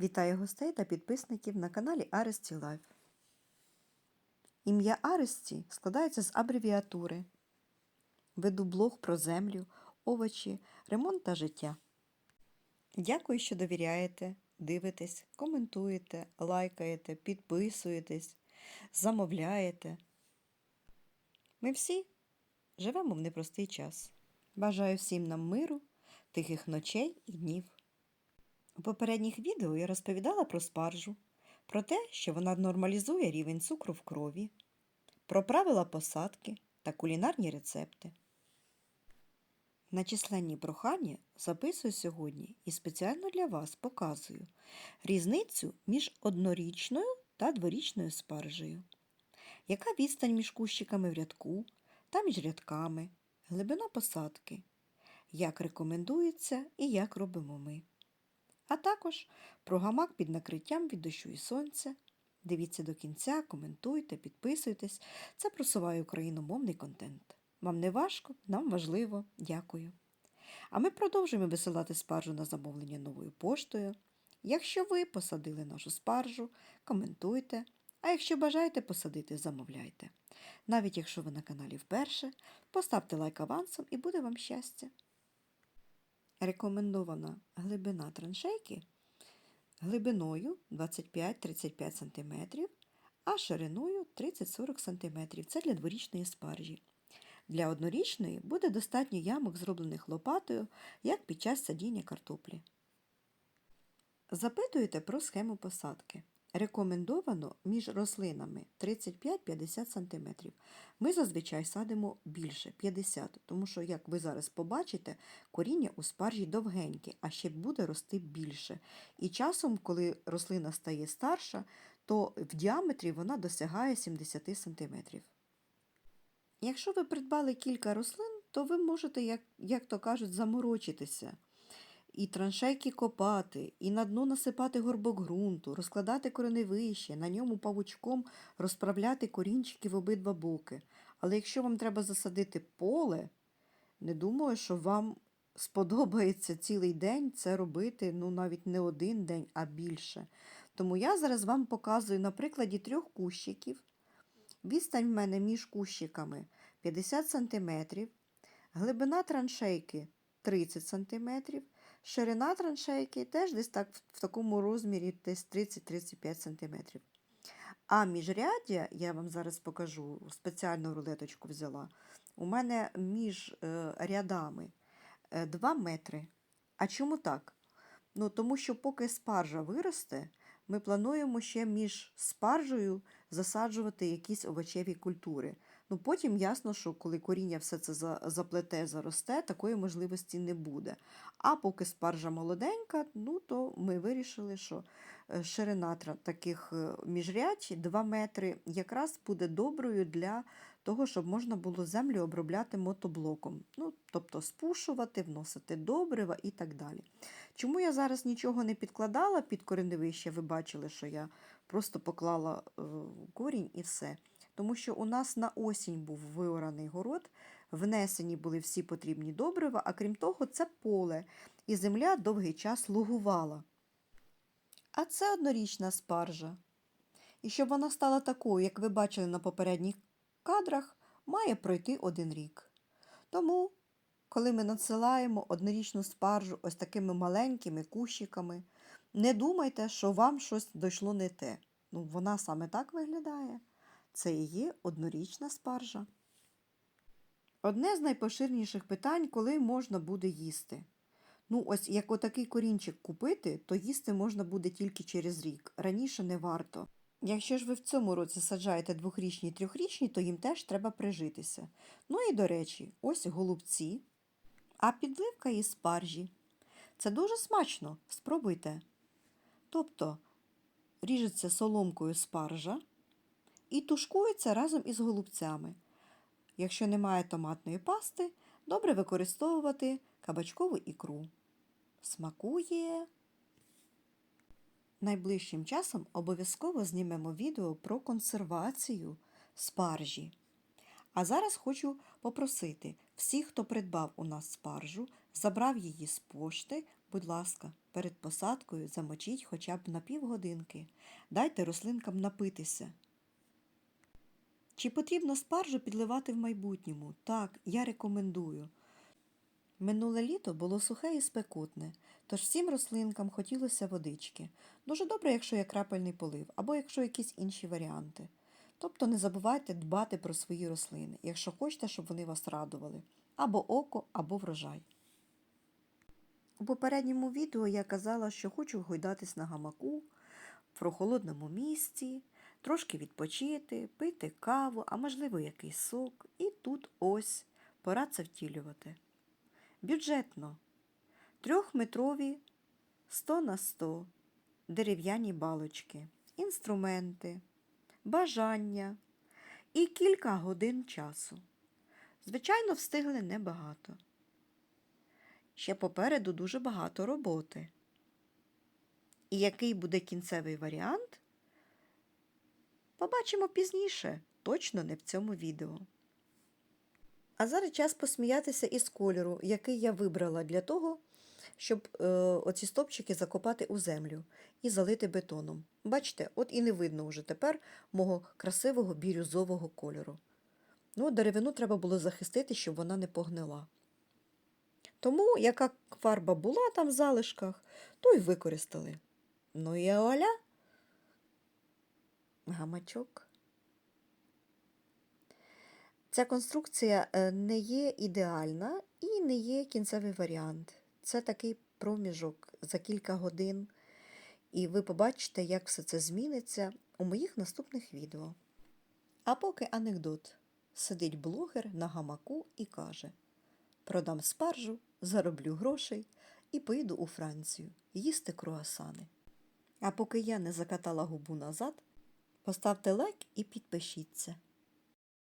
Вітаю гостей та підписників на каналі Аресті Life. Ім'я Аресті складається з абревіатури. Веду блог про землю, овочі, ремонт та життя. Дякую, що довіряєте, дивитесь, коментуєте, лайкаєте, підписуєтесь, замовляєте. Ми всі живемо в непростий час. Бажаю всім нам миру, тихих ночей і днів. У попередніх відео я розповідала про спаржу, про те, що вона нормалізує рівень цукру в крові, про правила посадки та кулінарні рецепти. На численні прохання записую сьогодні і спеціально для вас показую різницю між однорічною та дворічною спаржею. Яка відстань між кущиками в рядку та між рядками, глибина посадки, як рекомендується і як робимо ми а також про гамак під накриттям від дощу і сонця. Дивіться до кінця, коментуйте, підписуйтесь. Це просуває україномовний контент. Вам не важко, нам важливо. Дякую. А ми продовжуємо висилати спаржу на замовлення новою поштою. Якщо ви посадили нашу спаржу, коментуйте. А якщо бажаєте посадити, замовляйте. Навіть якщо ви на каналі вперше, поставте лайк авансом і буде вам щастя. Рекомендована глибина траншейки глибиною 25-35 см, а шириною 30-40 см. Це для дворічної спаржі. Для однорічної буде достатньо ямок, зроблених лопатою, як під час садіння картоплі. Запитуєте про схему посадки. Рекомендовано між рослинами 35-50 см. Ми зазвичай садимо більше 50 тому що, як ви зараз побачите, коріння у спаржі довгеньке, а ще буде рости більше. І часом, коли рослина стає старша, то в діаметрі вона досягає 70 см. Якщо ви придбали кілька рослин, то ви можете, як, як то кажуть, заморочитися і траншейки копати, і на дно насипати горбок ґрунту, розкладати кореневище, на ньому павучком розправляти корінчики в обидва боки. Але якщо вам треба засадити поле, не думаю, що вам сподобається цілий день це робити, ну навіть не один день, а більше. Тому я зараз вам показую на прикладі трьох кущиків. Відстань в мене між кущиками 50 см, глибина траншейки 30 см, Ширина траншейки теж десь так в такому розмірі десь 30-35 см. А міжряддя, я вам зараз покажу, спеціальну рулеточку взяла. У мене між е, рядами 2 е, метри. А чому так? Ну, Тому що поки спаржа виросте, ми плануємо ще між спаржею засаджувати якісь овочеві культури. Ну, Потім ясно, що коли коріння все це заплете, заросте, такої можливості не буде. А поки спаржа молоденька, ну, то ми вирішили, що е, ширина таких е, міжрядь 2 метри якраз буде доброю для того, щоб можна було землю обробляти мотоблоком. Ну, Тобто спушувати, вносити добрива і так далі. Чому я зараз нічого не підкладала під кореневище, ви бачили, що я просто поклала е, корінь і все. Тому що у нас на осінь був виораний город, внесені були всі потрібні добрива, а крім того, це поле, і земля довгий час лугувала. А це однорічна спаржа. І щоб вона стала такою, як ви бачили на попередніх кадрах, має пройти один рік. Тому, коли ми надсилаємо однорічну спаржу ось такими маленькими кущиками, не думайте, що вам щось дійшло не те. Ну, Вона саме так виглядає. Це і є однорічна спаржа. Одне з найпоширніших питань, коли можна буде їсти. Ну, ось як отакий корінчик купити, то їсти можна буде тільки через рік. Раніше не варто. Якщо ж ви в цьому році саджаєте двохрічні трьохрічні, то їм теж треба прижитися. Ну і, до речі, ось голубці, а підливка із спаржі. Це дуже смачно, спробуйте. Тобто ріжеться соломкою спаржа і тушкується разом із голубцями. Якщо немає томатної пасти, добре використовувати кабачкову ікру. Смакує. Найближчим часом обов'язково знімемо відео про консервацію спаржі. А зараз хочу попросити всіх, хто придбав у нас спаржу, забрав її з пошти, будь ласка, перед посадкою замочіть хоча б на півгодинки. Дайте рослинкам напитися. Чи потрібно спаржу підливати в майбутньому? Так, я рекомендую. Минуле літо було сухе і спекотне, тож всім рослинкам хотілося водички. Дуже добре, якщо є крапельний полив, або якщо якісь інші варіанти. Тобто не забувайте дбати про свої рослини, якщо хочете, щоб вони вас радували. Або око, або врожай. У попередньому відео я казала, що хочу гойдатись на гамаку в прохолодному місці, трошки відпочити, пити каву, а можливо якийсь сок. І тут ось пора це втілювати. Бюджетно. Трьохметрові 100 на 100 дерев'яні балочки, інструменти, бажання і кілька годин часу. Звичайно, встигли небагато. Ще попереду дуже багато роботи. І який буде кінцевий варіант? Побачимо пізніше, точно не в цьому відео. А зараз час посміятися із кольору, який я вибрала для того, щоб е, оці стопчики закопати у землю і залити бетоном. Бачите, от і не видно вже тепер мого красивого бірюзового кольору. Ну, деревину треба було захистити, щоб вона не погнила. Тому, яка фарба була там в залишках, то й використали. Ну і оля. Гамачок. Ця конструкція е, не є ідеальна і не є кінцевий варіант. Це такий проміжок за кілька годин. І ви побачите, як все це зміниться у моїх наступних відео. А поки анекдот. Сидить блогер на гамаку і каже: Продам спаржу, зароблю грошей і поїду у Францію їсти круасани. А поки я не закатала губу назад, поставте лайк і підпишіться.